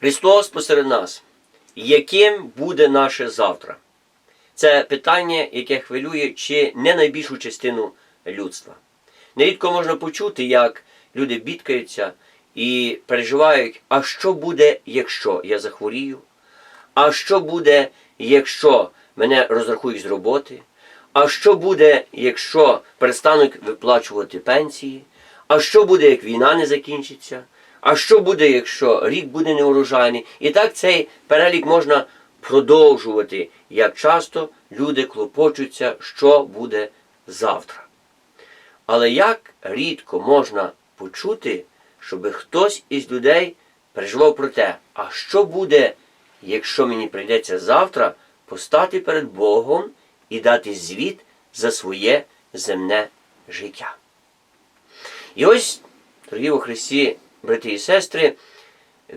Христос посеред нас. Яким буде наше завтра? Це питання, яке хвилює чи не найбільшу частину людства. Нерідко можна почути, як люди бідкаються і переживають, а що буде, якщо я захворію? А що буде, якщо мене розрахують з роботи? А що буде, якщо перестануть виплачувати пенсії? А що буде, як війна не закінчиться? А що буде, якщо рік буде неурожайний? І так цей перелік можна продовжувати, як часто люди клопочуться, що буде завтра. Але як рідко можна почути, щоб хтось із людей переживав про те, а що буде, якщо мені прийдеться завтра постати перед Богом і дати звіт за своє земне життя. І ось, дорогі у Христі, брати і сестри,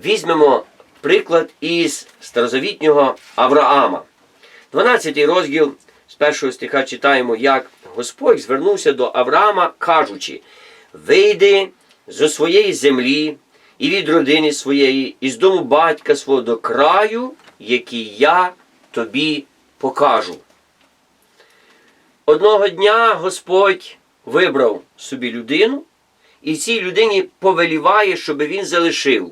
візьмемо приклад із старозавітнього Авраама. 12 розділ з першого стиха читаємо, як Господь звернувся до Авраама, кажучи: Вийди зо своєї землі і від родини своєї, і з дому батька свого до краю, який я тобі покажу. Одного дня Господь вибрав собі людину, і цій людині повеліває, щоб він залишив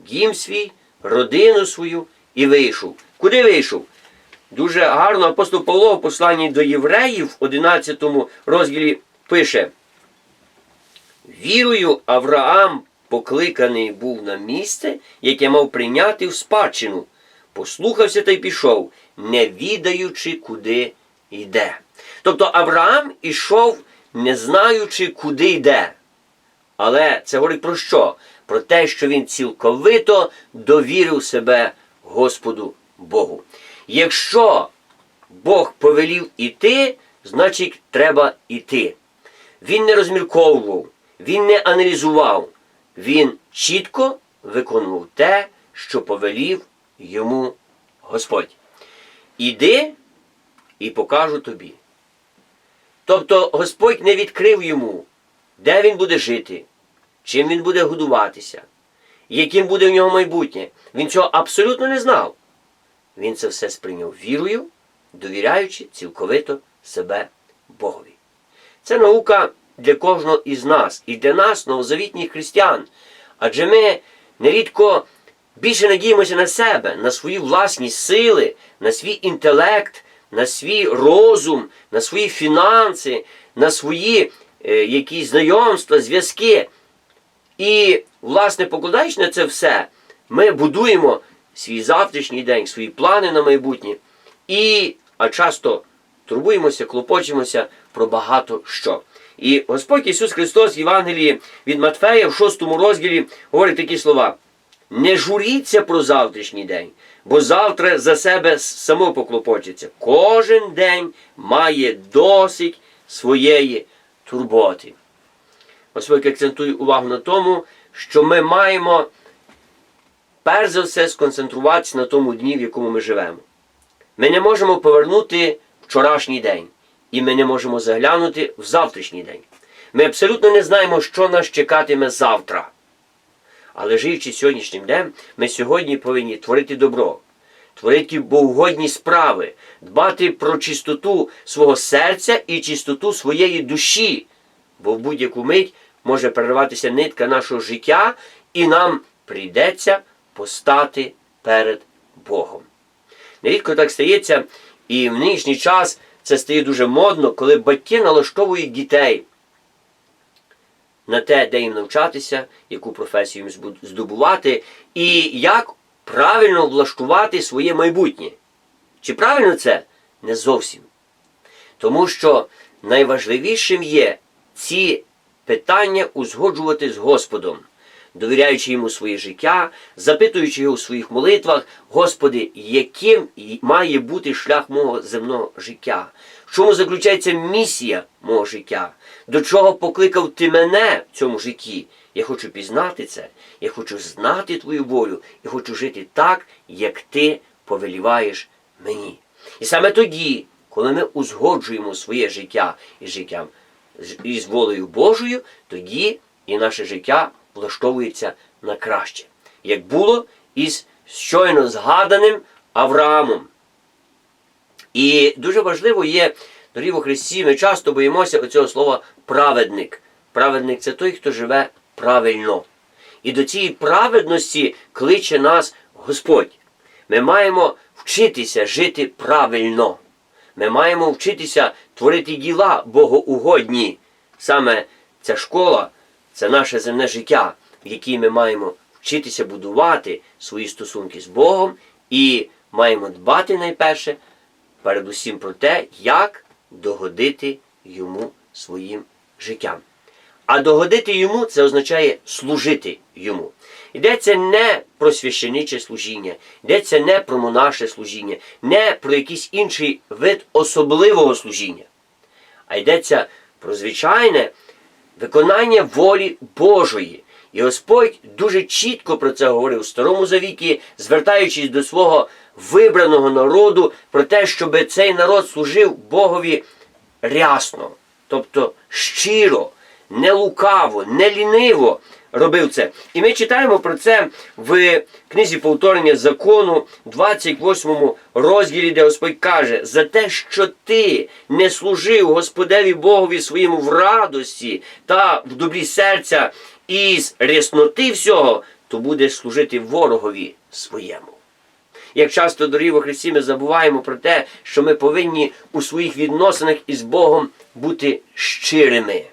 дім свій, родину свою і вийшов. Куди вийшов? Дуже гарно апостол Павло в посланні до євреїв в 11 розділі пише: Вірою Авраам покликаний був на місце, яке мав прийняти в спадщину. Послухався та й пішов, не відаючи, куди йде. Тобто Авраам ішов, не знаючи, куди йде. Але це говорить про що? Про те, що він цілковито довірив себе Господу Богу. Якщо Бог повелів іти, значить треба іти. Він не розмірковував, він не аналізував, він чітко виконував те, що повелів йому Господь. Іди і покажу тобі. Тобто Господь не відкрив йому, де він буде жити, чим він буде годуватися, яким буде в нього майбутнє. Він цього абсолютно не знав. Він це все сприйняв вірою, довіряючи цілковито себе Богові. Це наука для кожного із нас і для нас, новозавітніх християн. Адже ми нерідко більше надіємося на себе, на свої власні сили, на свій інтелект, на свій розум, на свої фінанси, на свої якісь знайомства, зв'язки. І, власне, покладаючи на це все, ми будуємо свій завтрашній день, свої плани на майбутнє. І, а часто турбуємося, клопочемося про багато що. І Господь Ісус Христос в Євангелії від Матфея в 6 розділі говорить такі слова. Не журіться про завтрашній день, бо завтра за себе само поклопочеться. Кожен день має досить своєї турботи. Господь акцентує увагу на тому, що ми маємо перш за все сконцентруватися на тому дні, в якому ми живемо. Ми не можемо повернути вчорашній день, і ми не можемо заглянути в завтрашній день. Ми абсолютно не знаємо, що нас чекатиме завтра. Але живучи сьогоднішнім днем, ми сьогодні повинні творити добро, творити богогодні справи, дбати про чистоту свого серця і чистоту своєї душі, бо в будь-яку мить може перерватися нитка нашого життя, і нам прийдеться постати перед Богом. Нерідко так стається, і в нинішній час це стає дуже модно, коли батьки налаштовують дітей на те, де їм навчатися, яку професію їм здобувати, і як правильно влаштувати своє майбутнє. Чи правильно це? Не зовсім. Тому що найважливішим є ці питання узгоджувати з Господом, довіряючи йому своє життя, запитуючи його у своїх молитвах, Господи, яким має бути шлях мого земного життя? В чому заключається місія мого життя? До чого покликав ти мене в цьому житті? Я хочу пізнати це, я хочу знати твою волю і хочу жити так, як ти повеліваєш мені. І саме тоді, коли ми узгоджуємо своє життя із життям із волею Божою, тоді і наше життя влаштовується на краще, як було із щойно згаданим Авраамом. І дуже важливо є, дорогі Христі, ми часто боїмося оцього слова праведник. Праведник це той, хто живе правильно. І до цієї праведності кличе нас Господь. Ми маємо вчитися жити правильно. Ми маємо вчитися творити діла богоугодні. Саме ця школа це наше земне життя, в якій ми маємо вчитися будувати свої стосунки з Богом і маємо дбати найперше передусім про те, як догодити йому своїм життям. А догодити йому це означає служити йому. Йдеться не про священиче служіння, йдеться не про монаше служіння, не про якийсь інший вид особливого служіння, а йдеться про звичайне виконання волі Божої. І Господь дуже чітко про це говорив у Старому Завіті, звертаючись до свого вибраного народу, про те, щоб цей народ служив Богові рясно, тобто щиро, не лукаво, не ліниво робив це. І ми читаємо про це в книзі повторення закону, 28 розділі, де Господь каже: за те, що ти не служив Господеві Богові своєму в радості та в добрі серця із рясноти всього, то будеш служити ворогові своєму. Як часто, дорогі во Христі, ми забуваємо про те, що ми повинні у своїх відносинах із Богом бути щирими.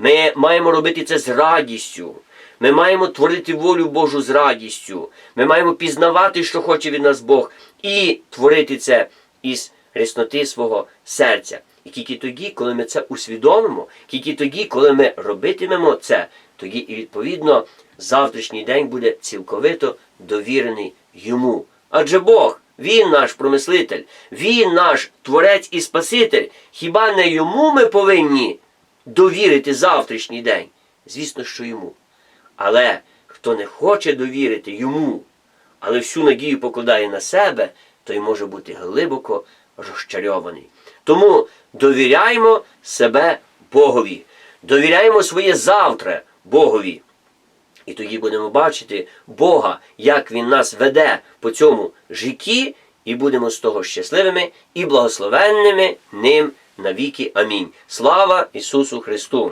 Ми маємо робити це з радістю. Ми маємо творити волю Божу з радістю. Ми маємо пізнавати, що хоче від нас Бог, і творити це із рясноти свого серця. І тільки тоді, коли ми це усвідомимо, тільки тоді, коли ми робитимемо це, тоді і відповідно завтрашній день буде цілковито довірений йому. Адже Бог, Він наш промислитель, Він наш Творець і Спаситель. Хіба не йому ми повинні довірити завтрашній день? Звісно, що йому. Але хто не хоче довірити йому, але всю надію покладає на себе, той може бути глибоко розчарований. Тому довіряємо себе Богові, довіряємо своє завтра Богові. І тоді будемо бачити Бога, як Він нас веде по цьому житті, і будемо з того щасливими і благословенними ним навіки. Амінь. Слава Ісусу Христу!